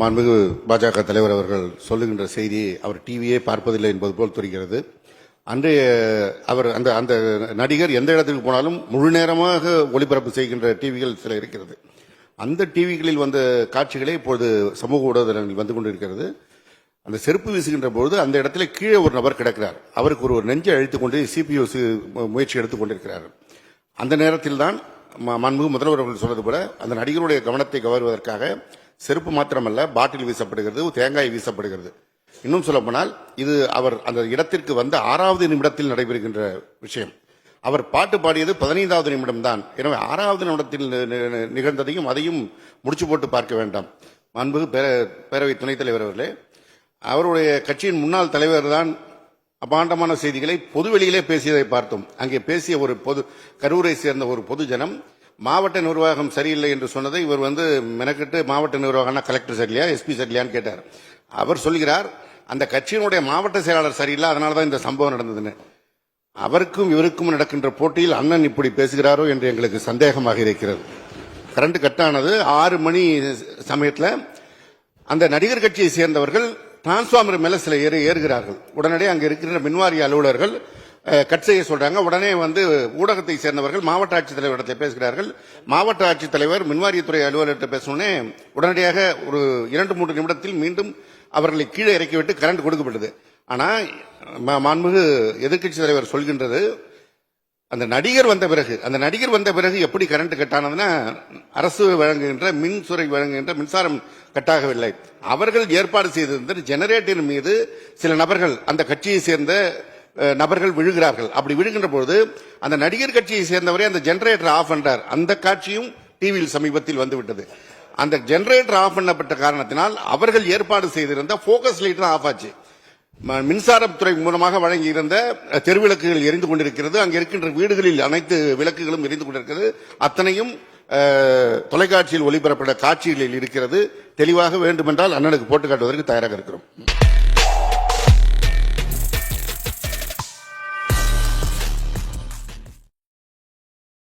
மாண்புமிகு பாஜக தலைவர் அவர்கள் சொல்லுகின்ற செய்தி அவர் டிவியே பார்ப்பதில்லை என்பது போல் தெரிகிறது. அன்றைய அவர் அந்த அந்த நடிகர் எந்த இடத்துக்கு போனாலும் முழு நேரமாக ஒளிபரப்பு செய்கின்ற டிவிகள் சில இருக்கிறது. அந்த டிவிகளில் வந்த காட்சிகளே இப்பொழுது சமூக ஊடகங்களில் வந்து கொண்டிருக்கிறது. அந்த செருப்பு வீசுகின்ற பொழுது அந்த இடத்துல கீழே ஒரு நபர் கிடக்கிறார். அவருக்கு ஒரு நெஞ்சை அழித்துக் கொண்டு சிபிஓ முயற்சி எடுத்துக் கொண்டிருக்கிறார். அந்த நேரத்தில் தான் மாண்புமிகு முதல்வர் அவர்கள் சொன்னது போல அந்த நடிகருடைய கவனத்தை கவர்வதற்காக செருப்பு மாத்திரமல்ல பாட்டில் வீசப்படுகிறது தேங்காய் வீசப்படுகிறது. இன்னும் சொல்லப்போனால் இது அவர் அந்த இடத்திற்கு வந்த ஆறாவது நிமிடத்தில் நடைபெறுகின்ற விஷயம். அவர் பாட்டு பாடியது பதினைந்தாவது நிமிடம் தான் எனவே ஆறாவது நிமிடத்தில் நி- நிகழ்ந்ததையும் அதையும் முடிச்சு போட்டு பார்க்க வேண்டாம். அன்பு பேர- பேரவை துணைத் தலைவர் அவர்களே அவருடைய கட்சியின் முன்னாள் தலைவர் தான் அபாண்டமான செய்திகளை பொதுவெளியிலே பேசியதை பார்த்தோம். அங்கே பேசிய ஒரு பொது கரூரை சேர்ந்த ஒரு பொதுஜனம் மாவட்ட நிர்வாகம் சரியில்லை என்று சொன்னதை இவர் வந்து மெனக்கிட்டு மாவட்ட நிர்வாகம்னா கலெக்டர் சரியில்லையா எஸ்பி சரியில்லையான்னு கேட்டார். அவர் சொல்கிறார் அந்த கட்சியினுடைய மாவட்ட செயலாளர் சரியில்லை அதனால தான் இந்த சம்பவம் நடந்ததுன்னு. அவருக்கும் இவருக்கும் நடக்கின்ற போட்டியில் அண்ணன் இப்படி பேசுகிறாரோ என்று எங்களுக்கு சந்தேகமாக இருக்கிறது. கரண்ட் கட்டானது ஆறு மணி சமயத்தில் அந்த நடிகர் கட்சியை சேர்ந்தவர்கள் டிரான்ஸ்பார்மர் மேல சில ஏறி ஏறுகிறார்கள். உடனடியே அங்கே இருக்கிற மின்வாரிய அலுவலர்கள் கட் செய்ய சொல்றாங்க. உடனே வந்து ஊடகத்தை சேர்ந்தவர்கள் மாவட்ட ஆட்சித்தலைவரிடத்தில் பேசுகிறார்கள். மாவட்ட ஆட்சித்தலைவர் மின்வாரியத்துறை அலுவலர்கிட்ட பேசணுன்னே உடனடியாக ஒரு இரண்டு மூன்று நிமிடத்தில் மீண்டும் அவர்களை கீழே இறக்கிவிட்டு கரண்ட் கொடுக்கப்பட்டது. ஆனால் ம- மாண்புமிகு எதிர்க்கட்சி தலைவர் சொல்கின்றது அந்த நடிகர் வந்த பிறகு அந்த நடிகர் வந்த பிறகு எப்படி கரண்ட் கட்டானதுன்னா அரசு வழங்குகின்ற மின்துறை வழங்குகின்ற மின்சாரம் கட்டாகவில்லை அவர்கள் ஏற்பாடு செய்திருந்த ஜெனரேட்டர் மீது சில நபர்கள் அந்த கட்சியை சேர்ந்த நபர்கள் விழுகிறார்கள். அப்படி விழுகின்ற பொழுது அந்த நடிகர் கட்சியை சேர்ந்தவரே அந்த ஜெனரேட்டர் ஆஃப் பண்றார். அந்த காட்சியும் டிவியில் சமீபத்தில் வந்துவிட்டது. அந்த ஜெனரேட்டர் ஆஃப் பண்ணப்பட்ட காரணத்தினால் அவர்கள் ஏற்பாடு செய்திருந்த போக்கஸ் லைட் ஆஃப் ஆச்சு. ம- மின்சாரத்துறை மூலமாக வழங்கியிருந்த தெருவிளக்குகள் எரிந்து கொண்டிருக்கிறது. அங்கே இருக்கின்ற வீடுகளில் அனைத்து விளக்குகளும் எரிந்து கொண்டிருக்கிறது. அத்தனையும் தொலைக்காட்சியில் ஒளிபரப்பட காட்சிகளில் இருக்கிறது. தெளிவாக வேண்டுமென்றால் அண்ணனுக்கு போட்டு காட்டுவதற்கு தயாராக இருக்கிறோம்.